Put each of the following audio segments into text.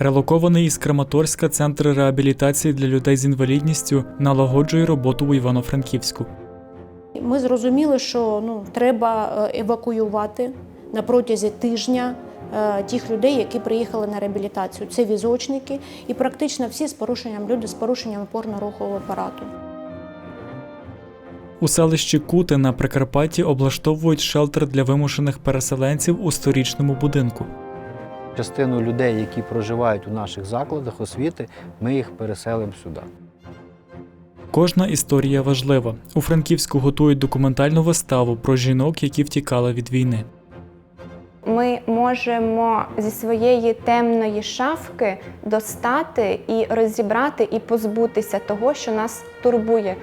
Релокований із Краматорська центр реабілітації для людей з інвалідністю налагоджує роботу у Івано-Франківську. Ми зрозуміли, що ну, треба е, евакуювати на протязі тижня е, тих людей, які приїхали на реабілітацію. Це візочники і практично всі з порушенням люди з порушенням опорно-рухового апарату. У селищі Кути на Прикарпатті облаштовують шелтер для вимушених переселенців у сторічному будинку. Частину людей, які проживають у наших закладах освіти, ми їх переселимо сюди. Кожна історія важлива. У Франківську готують документальну виставу про жінок, які втікали від війни. Ми можемо зі своєї темної шафки достати і розібрати і позбутися того, що нас турбує.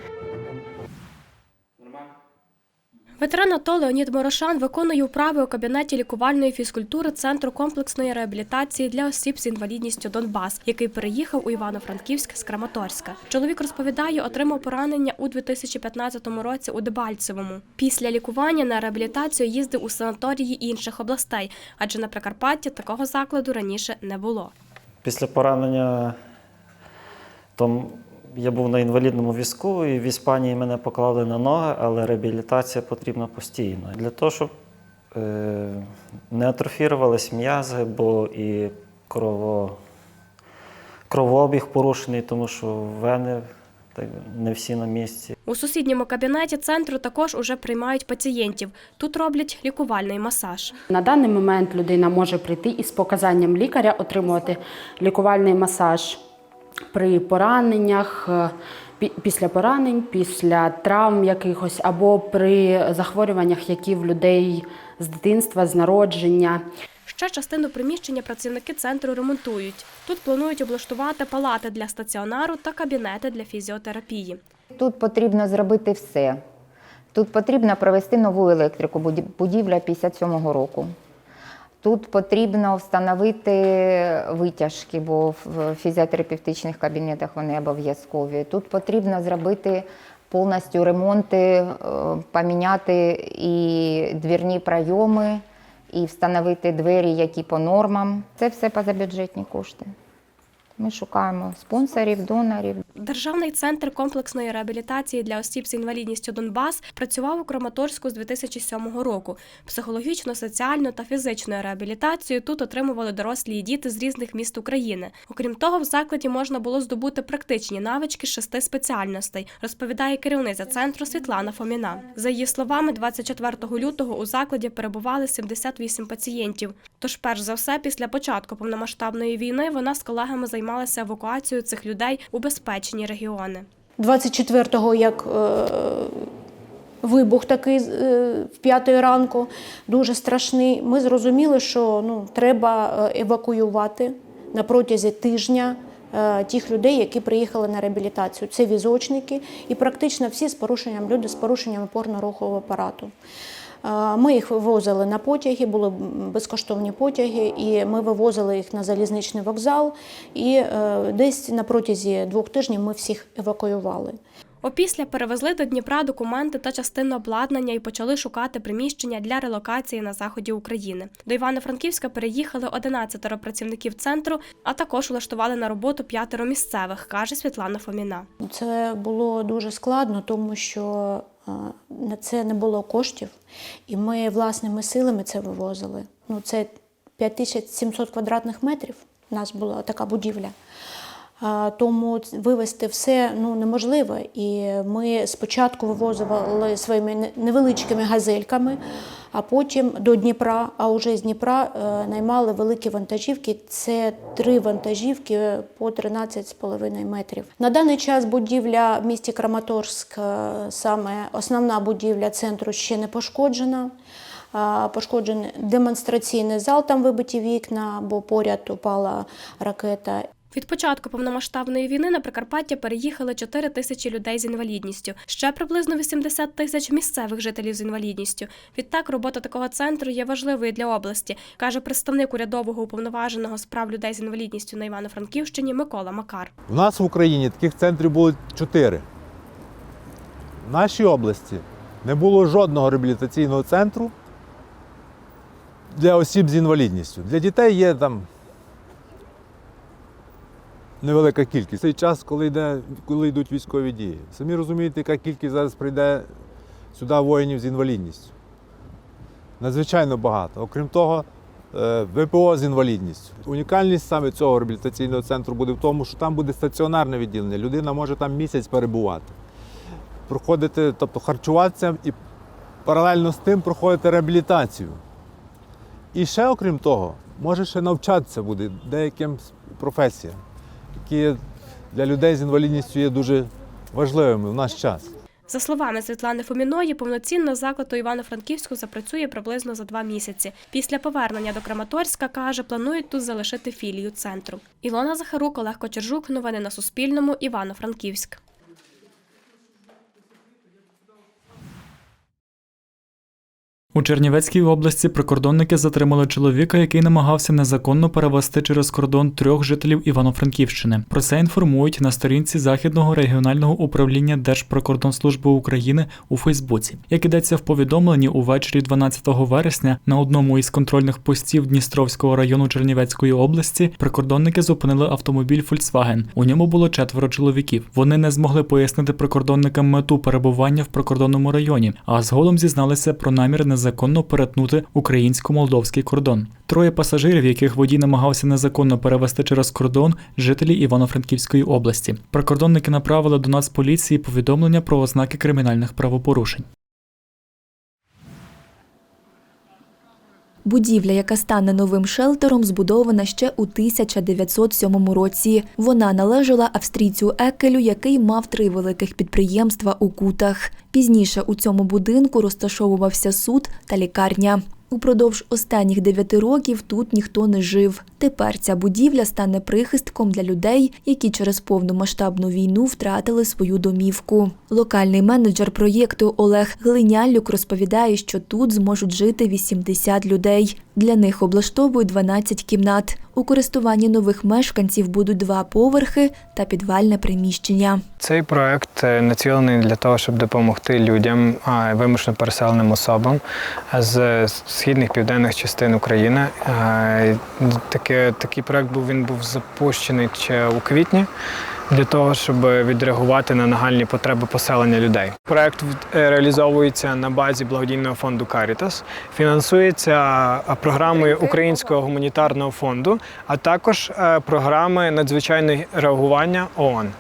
Ветеран АТО Леонід Морошан виконує вправи у кабінеті лікувальної фізкультури Центру комплексної реабілітації для осіб з інвалідністю Донбас, який переїхав у Івано-Франківськ з Краматорська. Чоловік розповідає, отримав поранення у 2015 році у Дебальцевому. Після лікування на реабілітацію їздив у санаторії інших областей, адже на Прикарпатті такого закладу раніше не було. Після поранення то я був на інвалідному візку, і в Іспанії мене поклали на ноги, але реабілітація потрібна постійно. Для того, щоб е, не атрофірувались м'язи, бо і крово, кровообіг порушений, тому що вени так, не всі на місці. У сусідньому кабінеті центру також уже приймають пацієнтів. Тут роблять лікувальний масаж. На даний момент людина може прийти із показанням лікаря, отримувати лікувальний масаж при пораненнях, е, після поранень, після травм якихось або при захворюваннях, які в людей з дитинства, з народження. Ще частину приміщення працівники центру ремонтують. Тут планують облаштувати палати для стаціонару та кабінети для фізіотерапії. Тут потрібно зробити все. Тут потрібно провести нову електрику, буді- будівля 57-го року. Тут потрібно встановити витяжки, бо в фізіотерапевтичних кабінетах вони обов'язкові. Тут потрібно зробити повністю ремонти, е, поміняти і двірні прийоми, і встановити двері, які по нормам. Це все позабюджетні кошти. Ми шукаємо спонсорів, донорів. Державний центр комплексної реабілітації для осіб з інвалідністю Донбас працював у Краматорську з 2007 року. Психологічну, соціальну та фізичну реабілітацію тут отримували дорослі і діти з різних міст України. Окрім того, в закладі можна було здобути практичні навички шести спеціальностей, розповідає керівниця центру Світлана Фоміна. За її словами, 24 лютого у закладі перебували 78 пацієнтів. Тож, перш за все, після початку повномасштабної війни вона з колегами займалася евакуацією цих людей у безпечні регіони. 24-го, як е, вибух такий е, в п'ятої ранку, дуже страшний, ми зрозуміли, що ну, треба е, евакуювати на протязі тижня тих людей, які приїхали на реабілітацію. Це візочники і практично всі з порушенням люди з порушенням опорно-рухового апарату. Ми їх вивозили на потяги, були безкоштовні потяги, і ми вивозили їх на залізничний вокзал. І е, десь на протязі двох тижнів ми всіх евакуювали. Опісля перевезли до Дніпра документи та частину обладнання і почали шукати приміщення для релокації на заході України. До Івано-Франківська переїхали 11 працівників центру, а також влаштували на роботу п'ятеро місцевих, каже Світлана Фоміна. Це було дуже складно, тому що на це не було коштів, і ми власними силами це вивозили. Ну, це 5700 квадратних метрів. У нас була така будівля. Тому вивезти все ну, неможливо. І ми спочатку вивозили своїми невеличкими газельками, а потім до Дніпра, а вже з Дніпра е, наймали великі вантажівки. Це три вантажівки по 13,5 метрів. На даний час будівля в місті Краматорськ, е, саме основна будівля центру ще не пошкоджена. Пошкоджений демонстраційний зал, там вибиті вікна, бо поряд упала ракета. Від початку повномасштабної війни на Прикарпаття переїхали 4 тисячі людей з інвалідністю, ще приблизно 80 тисяч місцевих жителів з інвалідністю. Відтак, робота такого центру є важливою для області, каже представник урядового уповноваженого з прав людей з інвалідністю на Івано-Франківщині Микола Макар. У нас в Україні таких центрів було чотири. В нашій області не було жодного реабілітаційного центру для осіб з інвалідністю. Для дітей є там невелика кількість. Цей час, коли, йде, коли йдуть військові дії. Самі розумієте, яка кількість зараз прийде сюди воїнів з інвалідністю. Надзвичайно багато. Окрім того, е, ВПО з інвалідністю. Унікальність саме цього реабілітаційного центру буде в тому, що там буде стаціонарне відділення. Людина може там місяць перебувати, проходити, тобто харчуватися і паралельно з тим проходити реабілітацію. І ще, окрім того, може ще навчатися буде деяким професіям, які для людей з інвалідністю є дуже важливими в наш час. За словами Світлани Фоміної, повноцінно заклад у Івано-Франківську запрацює приблизно за два місяці. Після повернення до Краматорська каже, планують тут залишити філію центру. Ілона Захарук, Олег Кочержук. Новини на Суспільному. Івано-Франківськ. У Чернівецькій області прикордонники затримали чоловіка, який намагався незаконно перевести через кордон трьох жителів Івано-Франківщини. Про це інформують на сторінці Західного регіонального управління Держприкордонслужби України у Фейсбуці. Як ідеться в повідомленні, увечері 12 вересня на одному із контрольних постів Дністровського району Чернівецької області прикордонники зупинили автомобіль Volkswagen. У ньому було четверо чоловіків. Вони не змогли пояснити прикордонникам мету перебування в прикордонному районі, а згодом зізналися про намір незаконно перетнути українсько-молдовський кордон. Троє пасажирів, яких водій намагався незаконно перевести через кордон, жителі Івано-Франківської області. Прикордонники направили до нас поліції повідомлення про ознаки кримінальних правопорушень. Будівля, яка стане новим шелтером, збудована ще у 1907 році. Вона належала австрійцю Екелю, який мав три великих підприємства у Кутах. Пізніше у цьому будинку розташовувався суд та лікарня. Упродовж останніх дев'яти років тут ніхто не жив. Тепер ця будівля стане прихистком для людей, які через повномасштабну війну втратили свою домівку. Локальний менеджер проєкту Олег Глинялюк розповідає, що тут зможуть жити 80 людей. Для них облаштовують 12 кімнат. У користуванні нових мешканців будуть два поверхи та підвальне приміщення. Цей проект е, націлений для того, щоб допомогти людям, вимушено переселеним особам з східних південних частин України. Е, Таке, такий проект був він був запущений ще у квітні. Для того щоб відреагувати на нагальні потреби поселення людей, проект е, реалізовується на базі благодійного фонду Caritas, фінансується е, програмою Українського гуманітарного фонду, а також е, програми надзвичайного реагування ООН.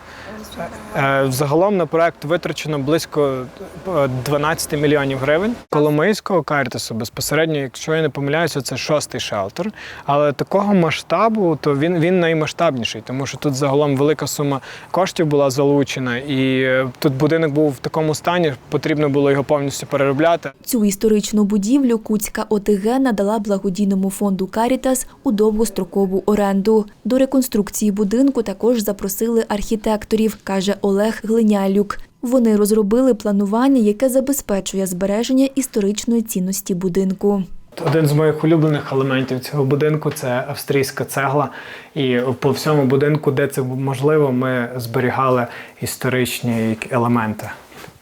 Е, Загалом на проект витрачено близько е, 12 мільйонів гривень. Коломийського карітасу безпосередньо, якщо я не помиляюся, це шостий шелтер. Але такого масштабу, то він, він наймасштабніший, тому що тут загалом велика сума коштів була залучена, і е, тут будинок був в такому стані, потрібно було його повністю переробляти. Цю історичну будівлю Куцька ОТГ надала благодійному фонду Карітас у довгострокову оренду. До реконструкції будинку також запросили архітекторів, каже Олег Глинялюк. Вони розробили планування, яке забезпечує збереження історичної цінності будинку. Один з моїх улюблених елементів цього будинку це австрійська цегла. І по всьому будинку, де це можливо, ми зберігали історичні елементи.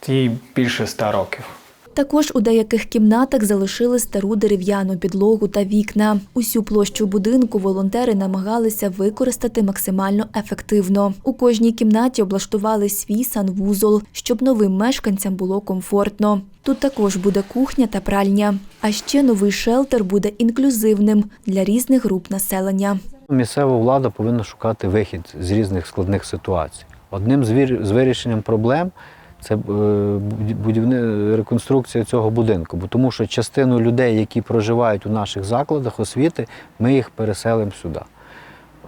Їй більше ста років. Також у деяких кімнатах залишили стару дерев'яну підлогу та вікна. Усю площу будинку волонтери намагалися використати максимально ефективно. У кожній кімнаті облаштували свій санвузол, щоб новим мешканцям було комфортно. Тут також буде кухня та пральня. А ще новий шелтер буде інклюзивним для різних груп населення. Місцева влада повинна шукати вихід з різних складних ситуацій. Одним з вирішенням проблем це е, будівни реконструкція цього будинку, бо тому що частину людей, які проживають у наших закладах освіти, ми їх переселимо сюди.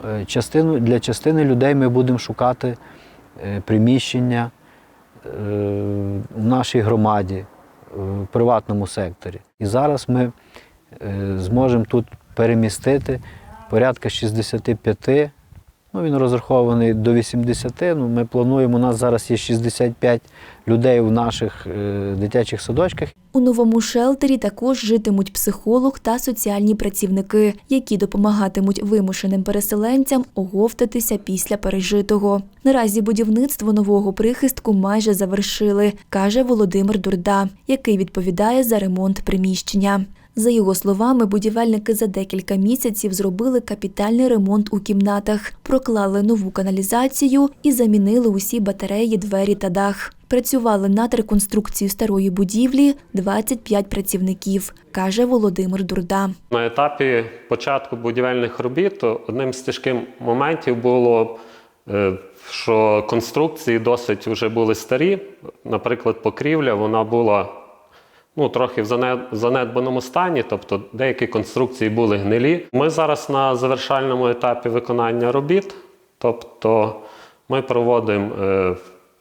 Е, Частину, для частини людей ми будемо шукати е, приміщення в нашій громаді, в приватному секторі. І зараз ми зможемо тут перемістити порядка 65, ну він розрахований до 80, ну ми плануємо, у нас зараз є 65 людей в наших е, дитячих садочках. У новому шелтері також житимуть психолог та соціальні працівники, які допомагатимуть вимушеним переселенцям оговтатися після пережитого. Наразі будівництво нового прихистку майже завершили, каже Володимир Дурда, який відповідає за ремонт приміщення. За його словами, будівельники за декілька місяців зробили капітальний ремонт у кімнатах, проклали нову каналізацію і замінили усі батареї, двері та дах. Працювали над реконструкцією старої будівлі 25 працівників, каже Володимир Дурда. На етапі початку будівельних робіт одним з тяжких моментів було, е, що конструкції досить вже були старі. Наприклад, покрівля вона була ну, трохи в зане- занедбаному стані, тобто деякі конструкції були гнилі. Ми зараз на завершальному етапі виконання робіт, тобто ми проводимо е,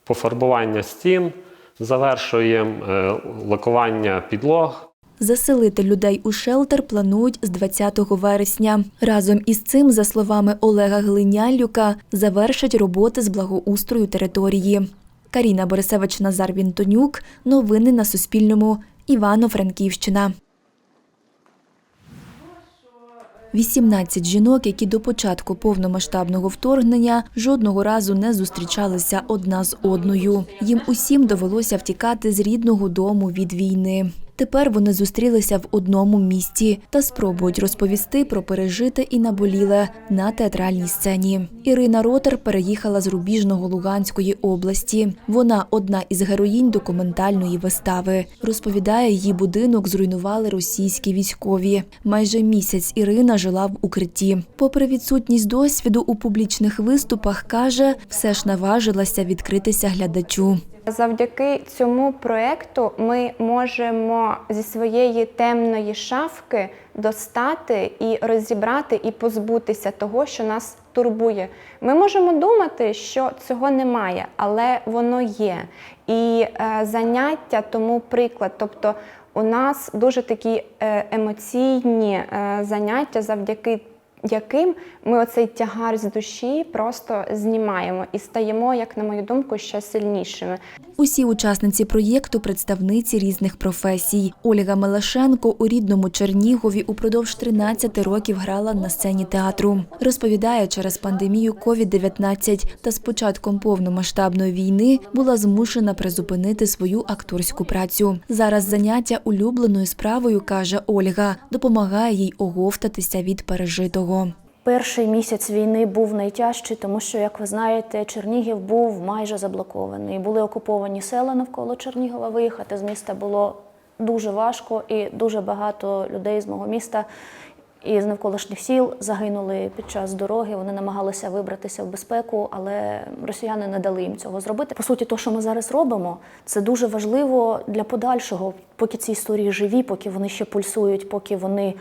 пофарбування стін, завершуємо е, лакування підлог. Заселити людей у шелтер планують з 20 вересня. Разом із цим, за словами Олега Глинялюка, завершать роботи з благоустрою території. Каріна Борисевич Назар Вінтонюк. Новини на Суспільному. Івано-Франківщина. 18 жінок, які до початку повномасштабного вторгнення жодного разу не зустрічалися одна з одною. Їм усім довелося втікати з рідного дому від війни. Тепер вони зустрілися в одному місті та спробують розповісти про пережите і наболіле на театральній сцені. Ірина Ротер переїхала з Рубіжного Луганської області. Вона одна із героїнь документальної вистави. Розповідає, її будинок зруйнували російські військові. Майже місяць Ірина жила в укритті. Попри відсутність досвіду у публічних виступах, каже, все ж наважилася відкритися глядачу. Завдяки цьому проекту ми можемо зі своєї темної шафки достати і розібрати і позбутися того, що нас турбує. Ми можемо думати, що цього немає, але воно є. І е, заняття тому приклад. Тобто у нас дуже такі е, емоційні е, заняття, завдяки яким ми оцей тягар з душі просто знімаємо і стаємо, як на мою думку, ще сильнішими. Усі учасниці проєкту представниці різних професій. Ольга Мелешенко у рідному Чернігові упродовж 13 років грала на сцені театру. Розповідає, через пандемію COVID-19 та з початком повномасштабної війни була змушена призупинити свою акторську працю. Зараз заняття улюбленою справою, каже Ольга, допомагає їй оговтатися від пережитого. Перший місяць війни був найтяжчий, тому що, як ви знаєте, Чернігів був майже заблокований. Були окуповані села навколо Чернігова. Виїхати з міста було дуже важко, і дуже багато людей з мого міста і з навколишніх сіл загинули під час дороги. Вони намагалися вибратися в безпеку, але росіяни не дали їм цього зробити. По суті, то, що ми зараз робимо, це дуже важливо для подальшого, поки ці історії живі, поки вони ще пульсують, поки вони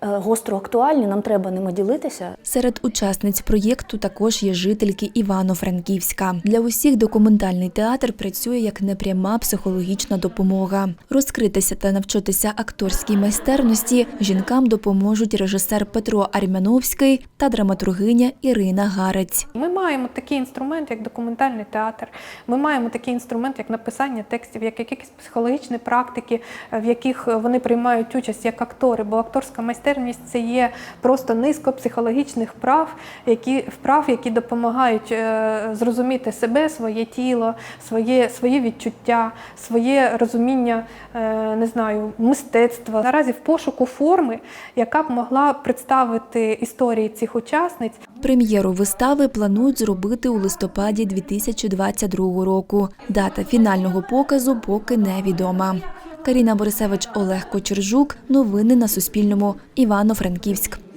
гостро актуальні, нам треба ними ділитися. Серед учасниць проєкту також є жительки Івано-Франківська. Для усіх документальний театр працює як непряма психологічна допомога. Розкритися та навчитися акторській майстерності жінкам допоможуть режисер Петро Армяновський та драматургиня Ірина Гарець. Ми маємо такий інструмент, як документальний театр. Ми маємо такий інструмент, як написання текстів, як якісь психологічні практики, в яких вони приймають участь як актори. Бо акторська майстерність це є просто низка психологічних вправ, які вправ, які допомагають е, зрозуміти себе, своє тіло, своє, свої відчуття, своє розуміння, е, не знаю, мистецтва. Наразі в пошуку форми, яка б могла представити історії цих учасниць. Прем'єру вистави планують зробити у листопаді 2022 року. Дата фінального показу поки невідома. Каріна Борисевич, Олег Кочержук. Новини на Суспільному. Івано-Франківськ.